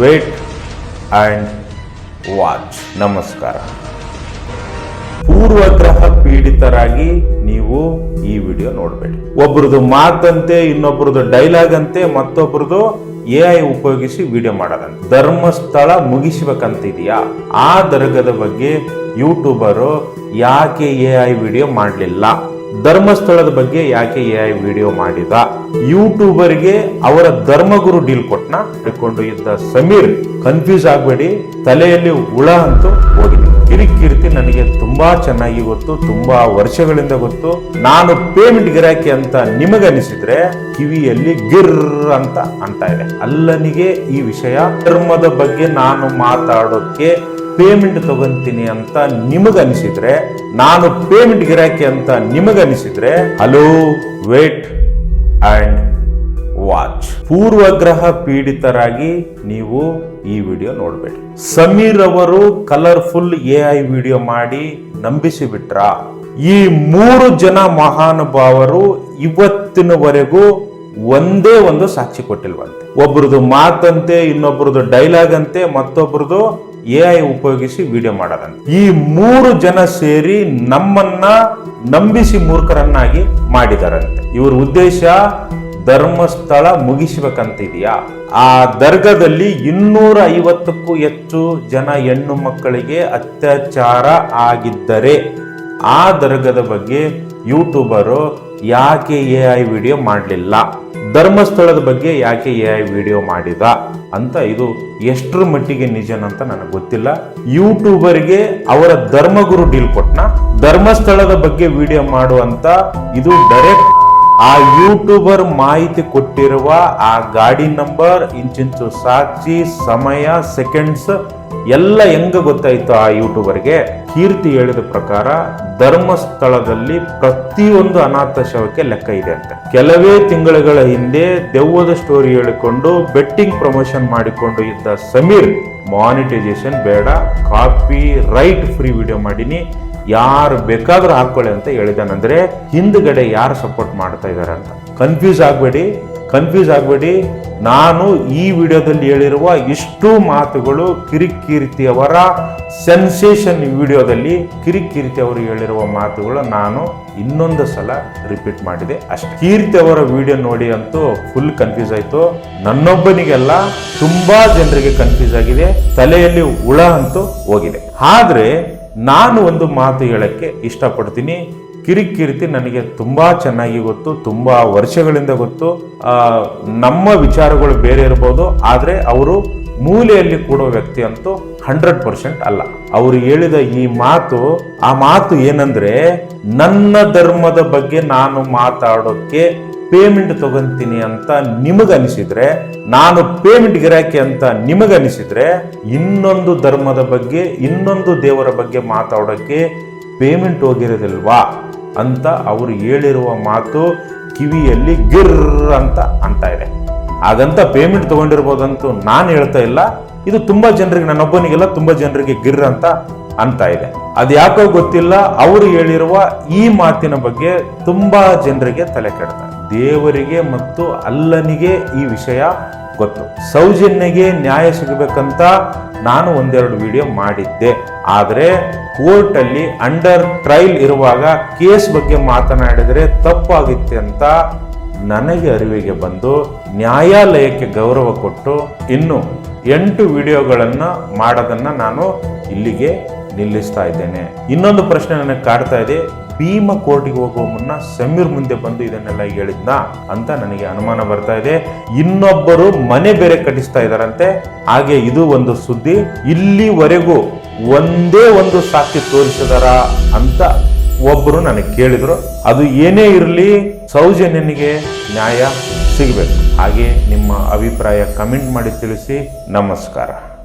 Wait and watch ನಮಸ್ಕಾರ. ಪೂರ್ವಗ್ರಹ ಪೀಡಿತರಾಗಿ ನೀವು ಈ ವಿಡಿಯೋ ನೋಡಬೇಡಿ. ಒಬ್ಬರದು ಮಾತಂತೆ ಇನ್ನೊಬ್ಬರದು ಡೈಲಾಗ್ ಅಂತೆ ಮತ್ತೊಬ್ರದ್ದು ಎ ಐ ಉಪಯೋಗಿಸಿ ವಿಡಿಯೋ ಮಾಡೋದಂತೆ. ಧರ್ಮಸ್ಥಳ ಮುಗಿಸ್ಬೇಕಂತಿದೆಯಾ? ಆ ದರ್ಗದ ಬಗ್ಗೆ ಯೂಟ್ಯೂಬರು ಯಾಕೆ ಎ ಐ ವಿಡಿಯೋ ಮಾಡಲಿಲ್ಲ? ಧರ್ಮಸ್ಥಳದ ಬಗ್ಗೆ ಯಾಕೆ ಎ ಐ ವಿಡಿಯೋ ಮಾಡಿದ? ಯೂಟ್ಯೂಬರ್ಗೆ ಅವರ ಧರ್ಮಗುರು ಡೀಲ್ ಕೊಟ್ನ? ಹಿಡ್ಕೊಂಡು ಇದ್ದ ಸಮೀರ್ ಕನ್ಫ್ಯೂಸ್ ಆಗಬೇಡಿ, ತಲೆಯಲ್ಲಿ ಹುಳ ಅಂತೂ ಹೋಗಿದೆ. ಕಿರಿಕೀರ್ತಿ ನನಗೆ ತುಂಬಾ ಚೆನ್ನಾಗಿ ಗೊತ್ತು, ತುಂಬಾ ವರ್ಷಗಳಿಂದ ಗೊತ್ತು. ನಾನು ಪೇಮೆಂಟ್ ಗಿರಾಕಿ ಅಂತ ನಿಮಗನಿಸಿದ್ರೆ ಕಿವಿಯಲ್ಲಿ ಗಿರ್ ಅಂತ ಅಂತ ಇದೆ. ಅಲ್ಲನಿಗೆ ಈ ವಿಷಯ ಧರ್ಮದ ಬಗ್ಗೆ ನಾನು ಮಾತಾಡೋಕೆ ಪೇಮೆಂಟ್ ತಗೊಂತೀನಿ ಅಂತ ನಿಮಗನಿಸಿದ್ರೆ, ನಾನು ಪೇಮೆಂಟ್ ಗಿರಾಕಿ ಅಂತ ನಿಮಗನಿಸಿದ್ರೆ, ಹಲೋ ವೇಟ್ ಅಂಡ್ ವಾಚ್ ಪೂರ್ವಗ್ರಹ ಪೀಡಿತರಾಗಿ ನೀವು ಈ ವಿಡಿಯೋ ನೋಡಬೇಡಿ. ಸಮೀರ್ ಅವರು ಕಲರ್ಫುಲ್ ಎ ಐ ವಿಡಿಯೋ ಮಾಡಿ ನಂಬಿಸಿ ಬಿಟ್ರ ಈ ಮೂರು ಜನ ಮಹಾನುಭಾವರು ಇವತ್ತಿನವರೆಗೂ ಒಂದೇ ಒಂದು ಸಾಕ್ಷಿ ಕೊಟ್ಟಿಲ್ವಂತೆ. ಒಬ್ಬರದು ಮಾತಂತೆ ಇನ್ನೊಬ್ರದ್ದು ಡೈಲಾಗ್ ಅಂತೆ ಮತ್ತೊಬ್ರದ್ದು ಎ ಐ ಉಪಯೋಗಿಸಿ ವಿಡಿಯೋ ಮಾಡೋದಂತೆ ಈ ಮೂರು ಜನ ಸೇರಿ ನಮ್ಮನ್ನ ನಂಬಿಸಿ ಮೂರ್ಖರನ್ನಾಗಿ ಮಾಡಿದಾರಂತೆ. ಇವ್ರ ಉದ್ದೇಶ ಧರ್ಮಸ್ಥಳ ಮುಗಿಸ್ಬೇಕಂತಿದೆಯಾ? ಆ ದರ್ಗದಲ್ಲಿ ಇನ್ನೂರ ಐವತ್ತಕ್ಕೂ ಹೆಚ್ಚು ಜನ ಹೆಣ್ಣು ಮಕ್ಕಳಿಗೆ ಅತ್ಯಾಚಾರ ಆಗಿದ್ದರೆ ಆ ದರ್ಗದ ಬಗ್ಗೆ ಯೂಟ್ಯೂಬರು ಯಾಕೆ ಎ ಐ ವಿಡಿಯೋ ಮಾಡಲಿಲ್ಲ? ಧರ್ಮಸ್ಥಳದ ಬಗ್ಗೆ ಯಾಕೆ ಎ ಐ ವಿಡಿಯೋ ಮಾಡಿದ? ಅಂತ ಇದು ಎಷ್ಟರ ಮಟ್ಟಿಗೆ ನಿಜನಂತ ನನಗೆ ಗೊತ್ತಿಲ್ಲ. ಯೂಟ್ಯೂಬರ್ಗೆ ಅವರ ಧರ್ಮಗುರು ಡೀಲ್ ಕೊಟ್ನ. ಧರ್ಮಸ್ಥಳದ ಬಗ್ಗೆ ವಿಡಿಯೋ ಮಾಡುವಂತ ಇದು ಡೈರೆಕ್ಟ್ ಆ ಯೂಟ್ಯೂಬರ್ ಮಾಹಿತಿ ಕೊಟ್ಟಿರುವ ಆ ಗಾಡಿ ನಂಬರ್ ಇಂಚಿಂಚು ಸಾಕ್ಷಿ, ಸಮಯ ಸೆಕೆಂಡ್ಸ್ ಎಲ್ಲ ಹೆಂಗ ಗೊತ್ತಾಯಿತು ಆ ಯೂಟ್ಯೂಬರ್ಗೆ? ಕೀರ್ತಿ ಹೇಳಿದ ಪ್ರಕಾರ ಧರ್ಮಸ್ಥಳದಲ್ಲಿ ಪ್ರತಿಯೊಂದು ಅನಾಥ ಶವಕ್ಕೆ ಲೆಕ್ಕ ಇದೆ ಅಂತ. ಕೆಲವೇ ತಿಂಗಳುಗಳ ಹಿಂದೆ ದೆವ್ವದ ಸ್ಟೋರಿ ಹೇಳಿಕೊಂಡು ಬೆಟ್ಟಿಂಗ್ ಪ್ರಮೋಷನ್ ಮಾಡಿಕೊಂಡು ಇದ್ದ ಸಮೀರ್ ಮಾನಿಟೈಸೇಷನ್ ಬೇಡ ಕಾಪಿ ರೈಟ್ ಫ್ರೀ ವಿಡಿಯೋ ಮಾಡೀನಿ, ಯಾರು ಬೇಕಾದ್ರೂ ಹಾಕೊಳ್ಳಿ ಅಂತ ಹೇಳಿದಾನಂದ್ರೆ ಹಿಂದ್ಗಡೆ ಯಾರು ಸಪೋರ್ಟ್ ಮಾಡ್ತಾ ಇದ್ದಾರೆ ಅಂತ. ಕನ್ಫ್ಯೂಸ್ ಆಗಬೇಡಿ. ಕನ್ಫ್ಯೂಸ್ ಆಗಬೇಡಿ. ನಾನು ಈ ವಿಡಿಯೋದಲ್ಲಿ ಹೇಳಿರುವ ಇಷ್ಟು ಮಾತುಗಳು ಕಿರಿಕೀರ್ತಿಯವರ ಸೆನ್ಸೇಷನ್ ವಿಡಿಯೋದಲ್ಲಿ ಕಿರಿಕೀರ್ತಿಯವರು ಹೇಳಿರುವ ಮಾತುಗಳು ನಾನು ಇನ್ನೊಂದು ಸಲ ರಿಪೀಟ್ ಮಾಡಿದೆ. ಅಷ್ಟು. ಕೀರ್ತಿ ಅವರ ವಿಡಿಯೋ ನೋಡಿ ಅಂತೂ ಫುಲ್ ಕನ್ಫ್ಯೂಸ್ ಆಯಿತು. ನನ್ನೊಬ್ಬನಿಗೆಲ್ಲ ತುಂಬಾ ಜನರಿಗೆ ಕನ್ಫ್ಯೂಸ್ ಆಗಿದೆ. ತಲೆಯಲ್ಲಿ ಹುಳ ಅಂತೂ ಹೋಗಿದೆ. ಆದರೆ ನಾನು ಒಂದು ಮಾತು ಹೇಳಕ್ಕೆ ಇಷ್ಟಪಡ್ತೀನಿ. ಕಿರಿಕಿರಿತಿ ನನಗೆ ತುಂಬ ಚೆನ್ನಾಗಿ ಗೊತ್ತು, ತುಂಬ ವರ್ಷಗಳಿಂದ ಗೊತ್ತು. ನಮ್ಮ ವಿಚಾರಗಳು ಬೇರೆ ಇರ್ಬೋದು, ಆದರೆ ಅವರು ಮೂಲೆಯಲ್ಲಿ ಕೂಡೋ ವ್ಯಕ್ತಿ ಅಂತೂ ಹಂಡ್ರೆಡ್ ಪರ್ಸೆಂಟ್ ಅಲ್ಲ. ಅವರು ಹೇಳಿದ ಈ ಮಾತು, ಆ ಮಾತು ಏನಂದ್ರೆ, ನನ್ನ ಧರ್ಮದ ಬಗ್ಗೆ ನಾನು ಮಾತಾಡೋಕೆ ಪೇಮೆಂಟ್ ತಗೊಂತೀನಿ ಅಂತ ನಿಮಗನಿಸಿದ್ರೆ, ನಾನು ಪೇಮೆಂಟ್ ಗಿರಾಕಿ ಅಂತ ನಿಮಗನಿಸಿದ್ರೆ, ಇನ್ನೊಂದು ಧರ್ಮದ ಬಗ್ಗೆ, ಇನ್ನೊಂದು ದೇವರ ಬಗ್ಗೆ ಮಾತಾಡೋಕ್ಕೆ ಪೇಮೆಂಟ್ ಹೋಗಿರೋದಿಲ್ವಾ? ಅಂತ ಅವರು ಹೇಳಿರುವ ಮಾತು ಕಿವಿಯಲ್ಲಿ ಗಿರ್ ಅಂತ ಅಂತ ಇದೆ. ಹಾಗಂತ ಪೇಮೆಂಟ್ ತಗೊಂಡಿರ್ಬೋದಂತೂ ನಾನು ಹೇಳ್ತಾ ಇಲ್ಲ. ಇದು ತುಂಬ ಜನರಿಗೆ, ನನ್ನೊಬ್ಬನಿಗೆಲ್ಲ ತುಂಬ ಜನರಿಗೆ ಗಿರ್ ಅಂತ ಅಂತ ಇದೆ. ಅದು ಯಾಕೋ ಗೊತ್ತಿಲ್ಲ, ಅವರು ಹೇಳಿರುವ ಈ ಮಾತಿನ ಬಗ್ಗೆ ತುಂಬ ಜನರಿಗೆ ತಲೆ ಕೆಡ್ತಾರೆ ದೇವರಿಗೆ ಮತ್ತು ಅಲ್ಲನಿಗೆ ಈ ವಿಷಯ ಗೊತ್ತು. ಸೌಜನ್ಯಗೆ ನ್ಯಾಯ ಸಿಗಬೇಕಂತ ನಾನು ಒಂದೆರಡು ವಿಡಿಯೋ ಮಾಡಿದ್ದೆ. ಆದರೆ ಕೋರ್ಟಲ್ಲಿ ಅಂಡರ್ ಟ್ರೈಲ್ ಇರುವಾಗ ಕೇಸ್ ಬಗ್ಗೆ ಮಾತನಾಡಿದರೆ ತಪ್ಪಾಗಿತ್ತೆ ಅಂತ ನನಗೆ ಅರಿವಿಗೆ ಬಂದು ನ್ಯಾಯಾಲಯಕ್ಕೆ ಗೌರವ ಕೊಟ್ಟು ಇನ್ನು ಎಂಟು ವಿಡಿಯೋಗಳನ್ನು ಮಾಡೋದನ್ನು ನಾನು ಇಲ್ಲಿಗೆ ನಿಲ್ಲಿಸ್ತಾ ಇದ್ದೇನೆ. ಇನ್ನೊಂದು ಪ್ರಶ್ನೆ ನನಗೆ ಕಾಡ್ತಾ ಇದೆ. ಭೀಮ ಕೋರ್ಟಿಗೆ ಹೋಗುವ ಮುನ್ನ ಸಮೀರ್ ಮುಂದೆ ಬಂದು ಇದನ್ನೆಲ್ಲ ಹೇಳಿದ್ನ ಅಂತ ನನಗೆ ಅನುಮಾನ ಬರ್ತಾ ಇದೆ. ಇನ್ನೊಬ್ಬರು ಮನೆ ಬೇರೆ ಕಟ್ಟಿಸ್ತಾ ಇದ್ದಾರಂತೆ. ಹಾಗೆ ಇದು ಒಂದು ಸುದ್ದಿ. ಇಲ್ಲಿವರೆಗೂ ಒಂದೇ ಒಂದು ಸಾಕ್ಷಿ ತೋರಿಸಿದಾರ ಅಂತ ಒಬ್ಬರು ನನಗೆ ಕೇಳಿದ್ರು. ಅದು ಏನೇ ಇರಲಿ ಸೌಜನ್ಯನಿಗೆ ನ್ಯಾಯ ಸಿಗಬೇಕು. ಹಾಗೆ ನಿಮ್ಮ ಅಭಿಪ್ರಾಯ ಕಮೆಂಟ್ ಮಾಡಿ ತಿಳಿಸಿ. ನಮಸ್ಕಾರ.